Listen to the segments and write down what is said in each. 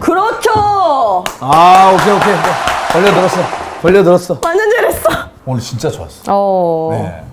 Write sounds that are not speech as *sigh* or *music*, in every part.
그렇죠. 아 오케이 오케이 걸려 들었어 걸려 들었어 완전 잘했어. 오늘 진짜 좋았어 어. 네.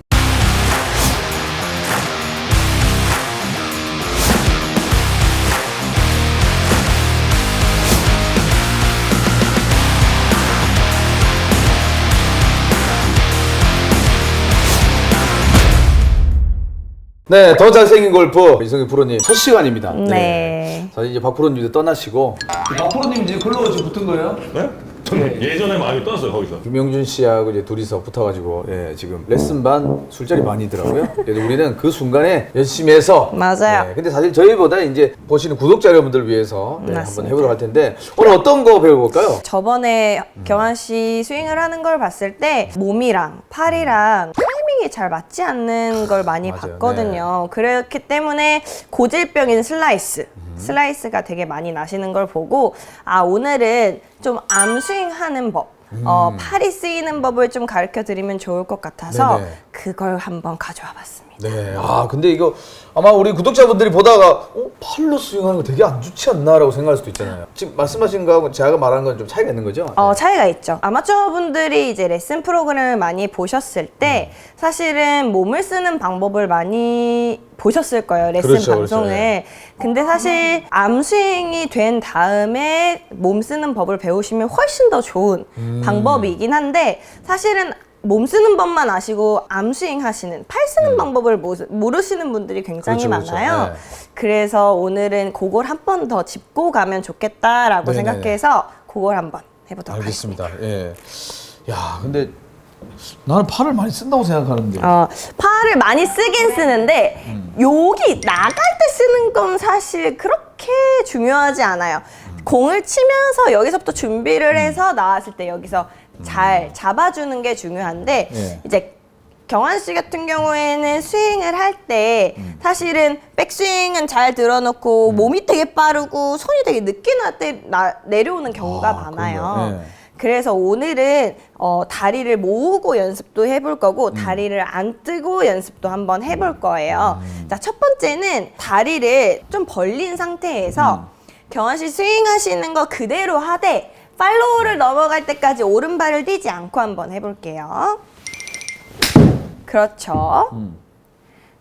네, 더 잘생긴 골프 이성희 프로님 첫 시간입니다. 네. 자 이제 박 프로님도 떠나시고 박 프로님 이제 글로 지금 붙은 거예요? 네? 저는 예전에 많이 떠났어요 거기서 김영준 씨하고 이제 둘이서 붙어가지고 예, 지금 레슨 반 술자리 반이더라고요. 그래도 우리는 그 순간에 열심히 해서 맞아요. 예, 근데 사실 저희보다 이제 보시는 구독자 여러분들 위해서 네, 한번 맞습니다. 해보도록 할 텐데 오늘 어떤 거 배워볼까요? 저번에 경환 씨 스윙을 하는 걸 봤을 때 몸이랑 팔이랑 타이밍이 잘 맞지 않는 걸 많이 맞아요. 네. 봤거든요. 그렇기 때문에 고질병인 슬라이스. 음. 슬라이스가 되게 많이 나시는 걸 보고 아 오늘은 좀 암스윙 하는 법 어, 팔이 쓰이는 법을 좀 가르쳐 드리면 좋을 것 같아서 음. 네네. 그걸 한번 가져와 봤습니다. 네, 아 근데 이거 아마 우리 구독자분들이 보다가 어, 팔로 스윙하는 거 되게 안 좋지 않나라고 생각할 수도 있잖아요. 지금 말씀하신 거하고 제가 말한 건 좀 차이가 있는 거죠? 어, 차이가 있죠. 아마추어 분들이 이제 레슨 프로그램을 많이 보셨을 때 음. 사실은 몸을 쓰는 방법을 많이 보셨을 거예요. 레슨 그렇죠, 방송을. 그렇죠, 예. 근데 사실 암스윙이 된 다음에 몸 쓰는 법을 배우시면 훨씬 더 좋은 음. 방법이긴 한데 사실은 몸 쓰는 법만 아시고 암 스윙 하시는 팔 쓰는 방법을 모- 모르시는 분들이 굉장히 음. 그렇죠, 그렇죠. 많아요. 네. 그래서 오늘은 그걸 한 번 더 짚고 가면 좋겠다라고 네네네. 생각해서 그걸 한번 해보도록 하겠습니다. 알겠습니다. 예. 야, 근데 나는 팔을 많이 쓴다고 생각하는데. 어, 팔을 많이 쓰긴 쓰는데 음. 여기 나갈 때 쓰는 건 사실 그렇게 중요하지 않아요. 공을 치면서 여기서부터 준비를 음. 해서 나왔을 때 여기서 잘 잡아주는 게 중요한데 예. 이제 경환 씨 같은 경우에는 스윙을 할때 음. 사실은 백스윙은 잘 들어놓고 몸이 되게 빠르고 손이 되게 늦게 나 때, 나, 내려오는 경우가 아, 많아요. 그런가요? 네. 그래서 오늘은 어, 다리를 모으고 연습도 해볼 음. 거고 다리를 안 뜨고 연습도 한번 해볼 거예요. 음. 자, 첫 번째는 다리를 좀 벌린 상태에서 음. 경환 씨 스윙하시는 거 그대로 하되 팔로우를 넘어갈 때까지 오른발을 띄지 않고 한번 해볼게요. 그렇죠. 음.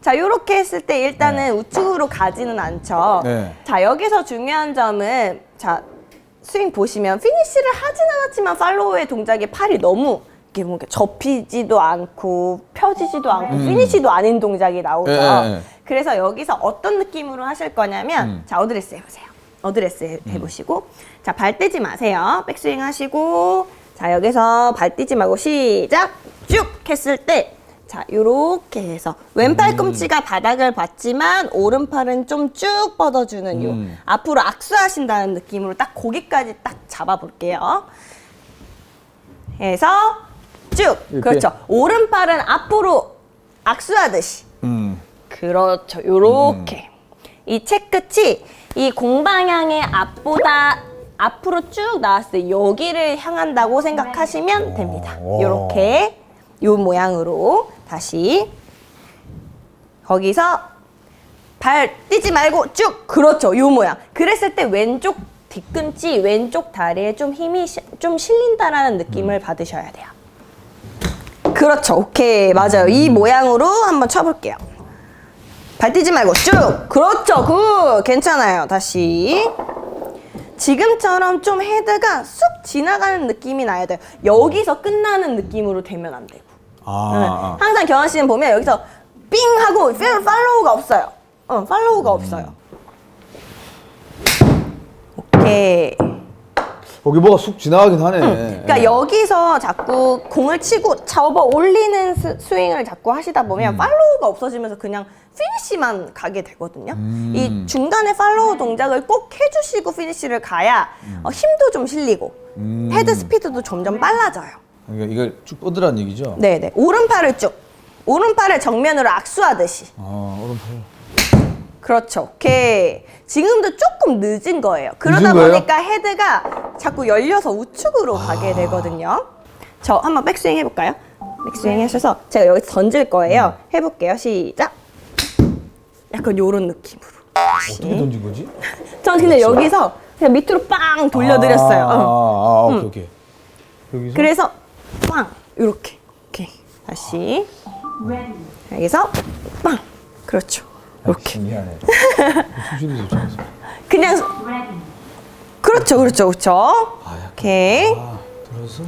자, 이렇게 했을 때 일단은 우측으로 가지는 않죠. 네. 자, 여기서 중요한 점은 자, 스윙 보시면 피니시를 하진 않았지만 팔로우의 동작에 팔이 너무 이렇게 뭔가 접히지도 않고 펴지지도 않고 피니시도 아닌 동작이 나오죠. 예. 그래서 여기서 어떤 느낌으로 하실 거냐면 음. 자, 어드레스 해보세요. 어드레스 해- 해보시고 자, 발 떼지 마세요. 백스윙 하시고 자, 여기서 발 떼지 말고 시작 쭉 했을 때 자, 요렇게 해서 왼팔 음. 꿈치가 바닥을 받지만 오른팔은 좀 쭉 뻗어주는 요 음. 앞으로 악수하신다는 느낌으로 딱 고기까지 딱 잡아볼게요. 해서 쭉 이렇게? 그렇죠. 오른팔은 앞으로 악수하듯이 음. 그렇죠. 요렇게. 이채 끝이 이 공방향의 앞보다 앞으로 쭉 나왔을 때 여기를 향한다고 생각하시면 됩니다. 오. 요렇게 요 모양으로 다시 거기서 발 띄지 말고 쭉 그렇죠. 요 모양. 그랬을 때 왼쪽 뒤꿈치 왼쪽 다리에 좀 힘이 시- 좀 실린다라는 느낌을 받으셔야 돼요. 그렇죠. 오케이. 맞아요. 이 모양으로 한번 쳐볼게요. 발 띄지 말고 쭉! 그렇죠. 굿! 괜찮아요. 다시. 지금처럼 좀 헤드가 쑥 지나가는 느낌이 나야 돼요. 여기서 끝나는 느낌으로 되면 안 되고. 아, 네. 아. 항상 경환 씨는 보면 여기서 삥 하고 팔- 팔로우가 없어요. 어, 팔로우가 없어요. 오케이. 여기 뭐가 쑥 지나가긴 하네. 그러니까 예. 여기서 자꾸 공을 치고 접어 올리는 스, 스윙을 자꾸 하시다 보면 음. 팔로우가 없어지면서 그냥 피니시만 가게 되거든요. 음. 이 중간에 팔로우 동작을 꼭 해주시고 피니시를 가야 어, 힘도 좀 실리고 음. 헤드 스피드도 점점 빨라져요. 그러니까 이걸 쭉 뻗으라는 얘기죠? 네네. 오른팔을 쭉. 오른팔을 정면으로 악수하듯이. 아, 오른팔. 그렇죠. 오케이. 지금도 조금 늦은 거예요. 그러다 늦은 거예요? 보니까 헤드가 자꾸 열려서 우측으로 가게 되거든요. 저 한번 백스윙 해볼까요? 백스윙 하셔서 제가 여기서 던질 거예요. 해볼게요. 시작. 약간 요런 느낌으로. 어떻게 던진 거지? *laughs* 전 근데 여기서 그냥 밑으로 빵 돌려드렸어요. 아, 응. 아, 아, 오케이, 오케이. 여기서 그래서 빵 이렇게 오케이 다시 여기서 빵 그렇죠 이렇게 미안해. 수준이 좋잖아. 그냥 그렇죠 그렇죠 그렇죠. 아, 오케이. 아, 들어서?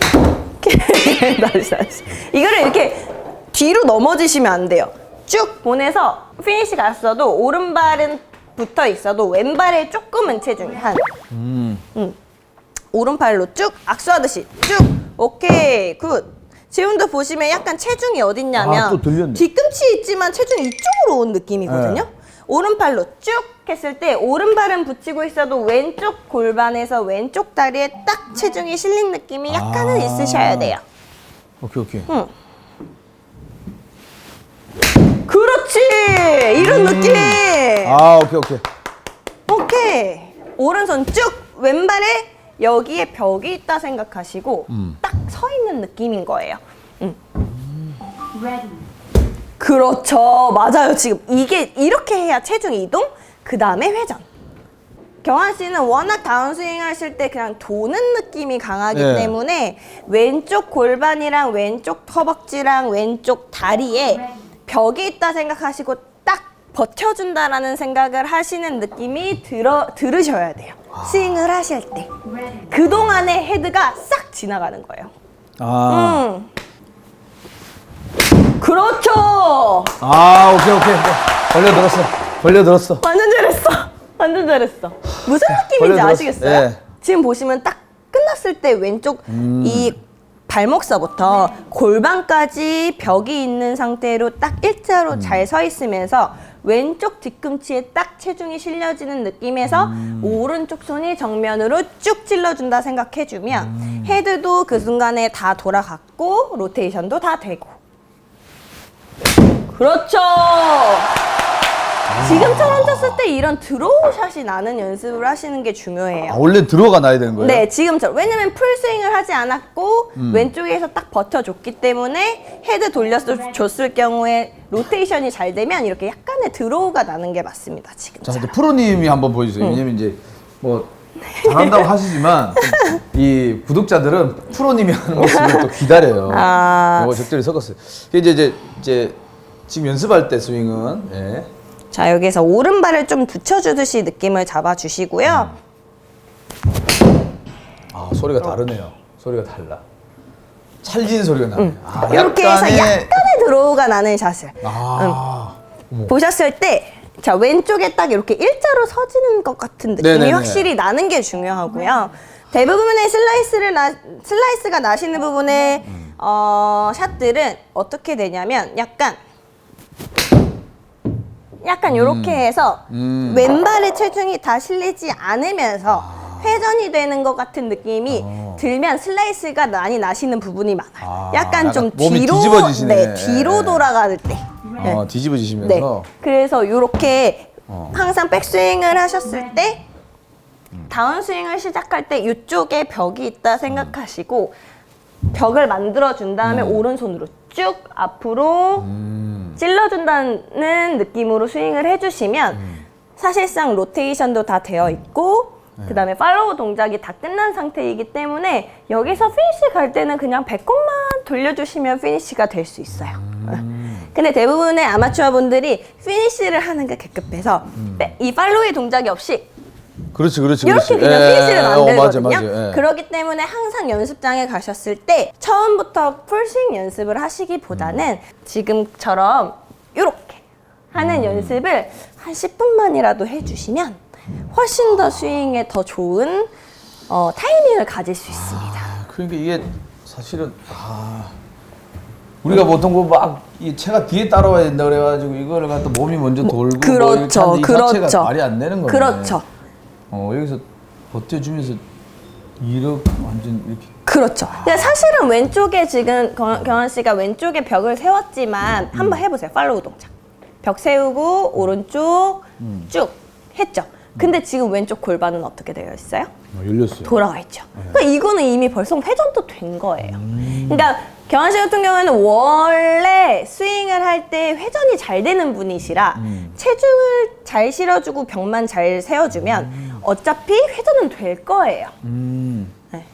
*laughs* 나이스 나이스. 이거를 이렇게 뒤로 넘어지시면 안 돼요. 쭉 보내서 피니시 갔어도 오른발은 붙어 있어도 왼발에 조금은 체중이 한. 음. 오른팔로 쭉 악수하듯이 쭉. 오케이 굿 지금도 보시면 약간 체중이 어딨냐면 아, 또 들렸네. 뒤꿈치 있지만 체중이 이쪽으로 온 느낌이거든요 네. 오른팔로 쭉 했을 때 오른발은 붙이고 있어도 왼쪽 골반에서 왼쪽 다리에 딱 체중이 실린 느낌이 약간은 아. 있으셔야 돼요 오케이, 오케이. 응. 그렇지 이런 느낌 아, 오케이, 오케이. 오케이 오른손 쭉 왼발에 여기에 벽이 있다 생각하시고 음. 딱서 있는 느낌인 거예요. 음. 그렇죠 맞아요 지금 이게 이렇게 해야 체중 이동 그 다음에 회전. 경환 씨는 워낙 다운스윙 하실 때 그냥 도는 느낌이 강하기 네. 때문에 왼쪽 골반이랑 왼쪽 허벅지랑 왼쪽 다리에 벽이 있다 생각하시고 딱 버텨준다라는 생각을 하시는 느낌이 들어, 들으셔야 돼요. 스윙을 하실 때. 그동안의 헤드가 싹 지나가는 거예요. 아, 음. 그렇죠! 아, 오케이, 오케이. 걸려들었어. 걸려들었어. 완전 잘했어. 완전 잘했어. 무슨 느낌인지 걸려들었어. 아시겠어요? 네. 지금 보시면 딱 끝났을 때 왼쪽 음. 이 발목서부터 골반까지 벽이 있는 상태로 딱 일자로 음. 잘서 있으면서 왼쪽 뒤꿈치에 딱 체중이 실려지는 느낌에서 음. 오른쪽 손이 정면으로 쭉 찔러준다 생각해주면 음. 헤드도 그 순간에 다 돌아갔고 로테이션도 다 되고 그렇죠. 지금처럼 쳤을 때 이런 드로우 샷이 나는 연습을 하시는 게 중요해요. 아, 원래 들어가 나야 되는 거예요? 네, 지금처럼. 왜냐면 풀스윙을 하지 않았고, 왼쪽에서 딱 버텨줬기 때문에 헤드 돌려서 줬을 경우에 로테이션이 잘 되면 이렇게 약간의 드로우가 나는 게 맞습니다, 지금. 자, 이제 프로님이 한번 보여주세요. 왜냐면 이제 뭐 잘한다고 하시지만 좀이 구독자들은 프로님이 하는 모습을 또 기다려요. 아. 이거 적절히 섞었어요. 이제 이제 이제 지금 연습할 때 스윙은 예. 자, 여기서 오른발을 좀 붙여주듯이 느낌을 잡아주시고요. 아 소리가 다르네요. 소리가 달라. 찰진 소리가 나네. 요 아, 이렇게 해서 약간의 드로우가 나는 샷을. 아, 어머. 보셨을 때, 자, 왼쪽에 딱 이렇게 일자로 서지는 것 같은 느낌이 네네네. 확실히 나는 게 중요하고요. 대부분의 슬라이스를 나, 슬라이스가 나시는 부분의 어, 샷들은 어떻게 되냐면 약간 약간 이렇게 해서 음. 왼발의 체중이 다 실리지 않으면서 회전이 되는 것 같은 느낌이 어. 들면 슬라이스가 많이 나시는 부분이 많아요. 아, 약간 좀 약간 몸이 뒤로 뒤집어지시네. 네, 뒤로 예. 돌아갈 때. 어, 네. 뒤집어지시면서 그래서 이렇게 어. 항상 백스윙을 하셨을 때 다운스윙을 시작할 때 이쪽에 벽이 있다 생각하시고 벽을 만들어 준 다음에 오른손으로 쭉 앞으로 음. 찔러준다는 느낌으로 스윙을 해주시면 사실상 로테이션도 다 되어 있고 네. 그 다음에 팔로우 동작이 다 끝난 상태이기 때문에 여기서 피니시 갈 때는 그냥 배꼽만 돌려주시면 피니시가 될 수 있어요. 음. *laughs* 근데 대부분의 아마추어 분들이 피니시를 하는 게 급급해서 음. 빼- 이 팔로우의 동작이 없이 그렇지 그렇지 이렇게 그렇지. 그냥 예, 피니시를 어, 만들거든요. 맞아, 맞아, 예. 그렇기 때문에 항상 연습장에 가셨을 때 처음부터 풀스윙 연습을 하시기보다는 지금처럼 이렇게 하는 음. 연습을 한 10분만이라도 해주시면 훨씬 더 스윙에 더 좋은 어, 타이밍을 가질 수 있습니다. 아, 그러니까 이게 사실은 아 우리가 보통 뭐막이 채가 뒤에 따라와야 된다 그래가지고 이거를 갖다 몸이 먼저 돌고 뭐 이렇게 그렇죠, 하는데 이 자체가 그렇죠. 말이 안 되는 거네. 그렇죠. 어 여기서 버텨주면서 이렇게 완전 이렇게 그렇죠. 근데 사실은 왼쪽에 지금 경- 경환 씨가 왼쪽에 벽을 세웠지만 한번 해보세요. 팔로우 동작. 벽 세우고 오른쪽 쭉 했죠. 근데 지금 왼쪽 골반은 어떻게 되어 있어요? 어, 열렸어요. 돌아가 있죠. 그러니까 이거는 이미 벌써 회전도 된 거예요. 그러니까 경환 씨 같은 경우에는 원래 스윙을 할 때 회전이 잘 되는 분이시라 체중을 잘 실어주고 벽만 잘 세워주면 어차피 회전은 될 거예요. 음. 네.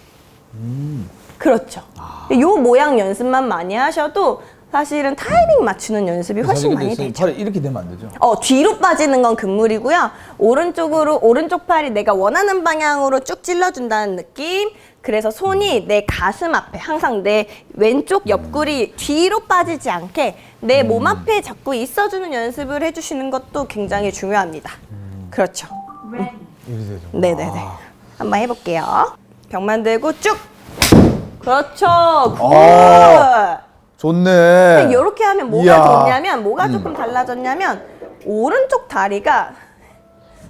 그렇죠. 아. 요 모양 연습만 많이 하셔도 사실은 타이밍 맞추는 연습이 훨씬 많이 되죠. 팔이 이렇게 되면 안 되죠. 어, 뒤로 빠지는 건 금물이고요. 오른쪽으로, 오른쪽 팔이 내가 원하는 방향으로 쭉 찔러 준다는 느낌. 그래서 손이 내 가슴 앞에, 항상 내 왼쪽 옆구리 뒤로 빠지지 않게 내 몸 앞에 자꾸 있어주는 연습을 해주시는 것도 굉장히 중요합니다. 그렇죠. 되죠. 네네네. 한번 해볼게요. 벽 만들고 쭉. 그렇죠. 굿. 아. 좋네. 이렇게 하면 뭐가 이야. 좋냐면 뭐가 조금 달라졌냐면 오른쪽 다리가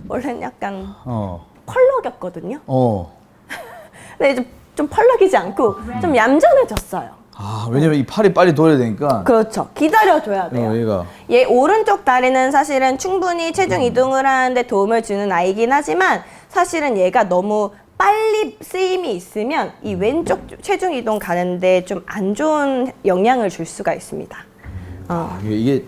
원래는 약간 어. 펄럭였거든요. 어. *laughs* 근데 좀, 좀 펄럭이지 않고 좀 얌전해졌어요. 아, 왜냐면 이 팔이 빨리 돌아야 되니까. 그렇죠. 기다려줘야 돼요. 어, 얘가. 얘 오른쪽 다리는 사실은 충분히 체중 이동을 하는데 도움을 주는 아이긴 하지만 사실은 얘가 너무 빨리 쓰임이 있으면 이 왼쪽 체중 이동 가는데 좀 안 좋은 영향을 줄 수가 있습니다. 어. 아, 이게, 이게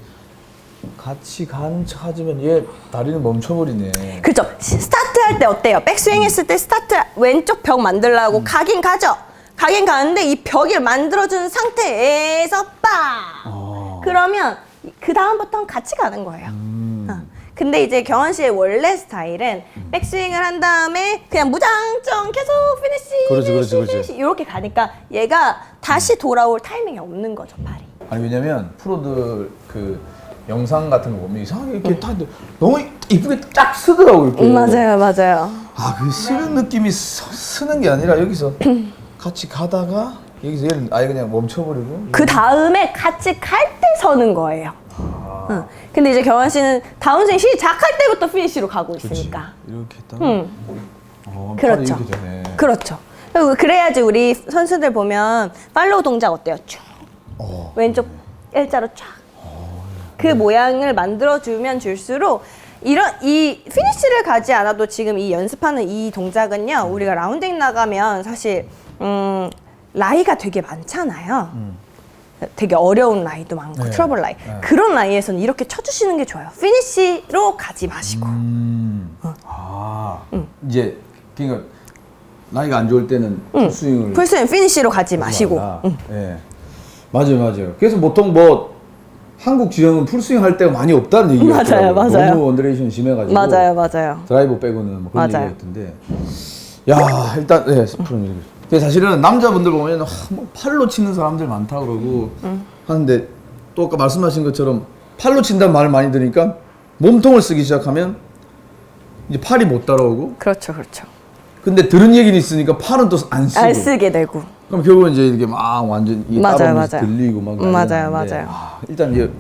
같이 가는 척 하지만 얘 다리는 멈춰버리네. 그렇죠. 시- 스타트 할 때 어때요? 백스윙 했을 때 스타트 왼쪽 벽 만들려고 음. 가긴 가죠. 가긴 가는데 이 벽을 만들어준 상태에서 빵! 어. 그러면 그 다음부터는 같이 가는 거예요. 음. 어. 근데 이제 경원 씨의 원래 스타일은 백스윙을 한 다음에 그냥 무장정 계속 피니시, 그렇지, 그렇지, 그렇지. 피니시 이렇게 가니까 얘가 다시 돌아올 타이밍이 없는 거죠, 팔이. 아니 왜냐면 프로들 그 영상 같은 거 보면 이상하게 이렇게 다 너무 이쁘게 딱 쓰더라고 이렇게. 음, 맞아요, 맞아요. 아, 그 쓰는 느낌이 서- 쓰는 게 아니라 여기서 *clears throat* 같이 가다가 여기서 얘를 아예 그냥 멈춰버리고. 그 다음에 같이 갈 때 서는 거예요. 아. 응. 근데 이제 경환 씨는 다운스윙 시작할 때부터 피니시로 가고. 있으니까. 이렇게 했다가. 응. 어, 팔이 그렇죠. 이렇게 되네. 그렇죠. 그리고 그래야지 우리 선수들 보면 팔로우 동작 어때요? 쭉 어. 왼쪽 일자로 쫙. 그 모양을 만들어주면 줄수록 이런 이 피니시를 가지 않아도 지금 이 연습하는 이 동작은요 우리가 라운딩 나가면 사실 음 라이가 되게 많잖아요. 되게 어려운 라이도 많고 네. 트러블 라이 네. 그런 라이에서는 이렇게 쳐주시는 게 좋아요. 피니시로 가지 마시고 음. 아. 이제 그러니까 나이가 안 좋을 때는 풀스윙을 풀스윙 피니시로 가지 마시고 마시고. 예. 맞아요, 맞아요. 그래서 보통 뭐 한국 지형은 풀스윙 할 때가 많이 없다는 얘기였더라고요. *laughs* 맞아요, 맞아요. 너무 언더레이션이 심해가지고. 맞아요, 맞아요. 드라이버 빼고는 뭐 그런 맞아요. 얘기였던데. 야, 일단 예, 프로는 이렇게. 근데 사실은 남자분들 보면 아, 뭐 팔로 치는 사람들 많다 그러고 하는데 또 아까 말씀하신 것처럼 팔로 친다는 말을 많이 들으니까 몸통을 쓰기 시작하면 이제 팔이 못 따라오고 그렇죠, 그렇죠. 근데 들은 얘기는 있으니까 팔은 또 안 쓰고 안 쓰게 되고. 그럼 결국은 이제 이렇게 막 완전 이게 맞아요, 따라오면서 맞아요. 들리고 막 음, 맞아요, 맞아요. 아, 일단 이제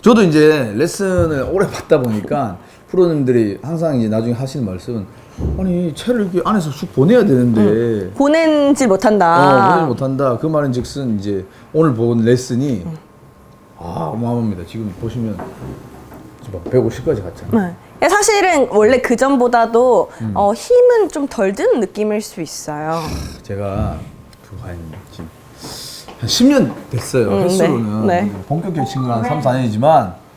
저도 이제 레슨을 오래 받다 보니까 프로님들이 항상 이제 나중에 하시는 말씀은 아니 채를 이렇게 안에서 쑥 보내야 되는데 보낸지 못한다. 어, 보내지 못한다. 그 말인즉슨 이제 오늘 본 레슨이 아 어마어마합니다. 지금 보시면 지금 150까지 갔잖아 요. 네. 사실은 원래 그 전보다도 음. 어, 힘은 좀 덜 드는 느낌일 수 있어요. 제가 그한 지금 한 10년 됐어요. 음, 횟수로는 네, 네. 본격적인 친구는 한 3, 4년이지만 이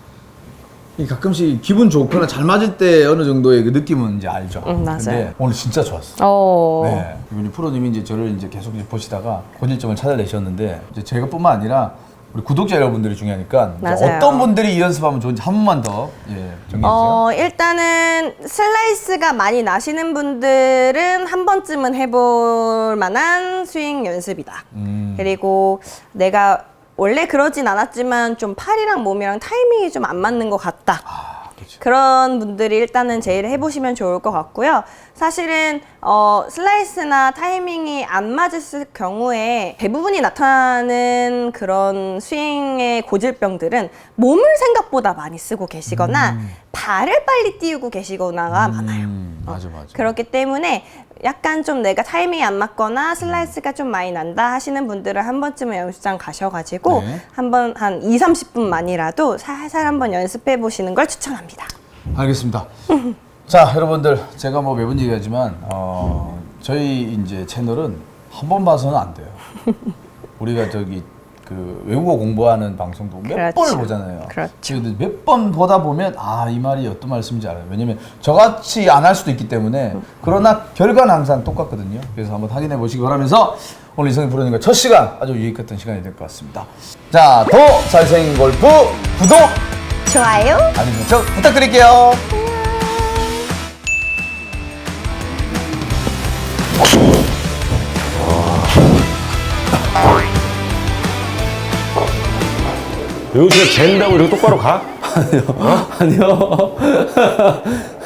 가끔씩 기분 좋거나 잘 맞을 때 어느 정도의 그 느낌은 이제 알죠. 음, 맞아요. 근데 오늘 진짜 좋았어. 어. 네. 이분이 프로님이 이제 저를 이제 계속 이제 보시다가 본일점을 찾아내셨는데 이제 제가뿐만 아니라 우리 구독자 여러분들이 중요하니까 이제 맞아요. 어떤 분들이 이 연습하면 좋은지 한 번만 더 예, 정리해 주세요. 어, 일단은 슬라이스가 많이 나시는 분들은 한 번쯤은 해볼 만한 스윙 연습이다. 음. 그리고 내가 원래 그러진 않았지만 좀 팔이랑 몸이랑 타이밍이 좀 안 맞는 것 같다. 아, 그런 분들이 일단은 제일 해보시면 좋을 것 같고요. 사실은 어, 슬라이스나 타이밍이 안 맞을 경우에 대부분이 나타나는 그런 스윙의 고질병들은 몸을 생각보다 많이 쓰고 계시거나 발을 빨리 띄우고 계시거나가 많아요. 음, 맞아 맞아. 그렇기 때문에 약간 좀 내가 타이밍이 안 맞거나 슬라이스가 좀 많이 난다 하시는 분들은 한 번쯤은 연습장 가셔가지고 네. 한번 한 2, 30분만이라도 살살 한번 연습해 보시는 걸 추천합니다. 알겠습니다. 자, 여러분들 제가 뭐 매번 얘기하지만 어, 저희 이제 채널은 한 번 봐서는 안 돼요. 우리가 저기 그 외국어 공부하는 방송도 몇 그렇죠. 번을 보잖아요. 그렇죠. 몇 번 보다 보면 아 이 말이 어떤 말씀인지 알아요. 왜냐면 저같이 안 할 수도 있기 때문에 그러나 결과는 항상 똑같거든요. 그래서 한번 확인해 보시기 바라면서 오늘 이성희 프로님과 첫 시간 아주 유익했던 시간이 될 것 같습니다. 자, 더 잘생긴 골프 구독 좋아요. 알림 설정 부탁드릴게요. 요즘에 잰다고 이렇게 똑바로 가? *laughs* 아니요. *laughs*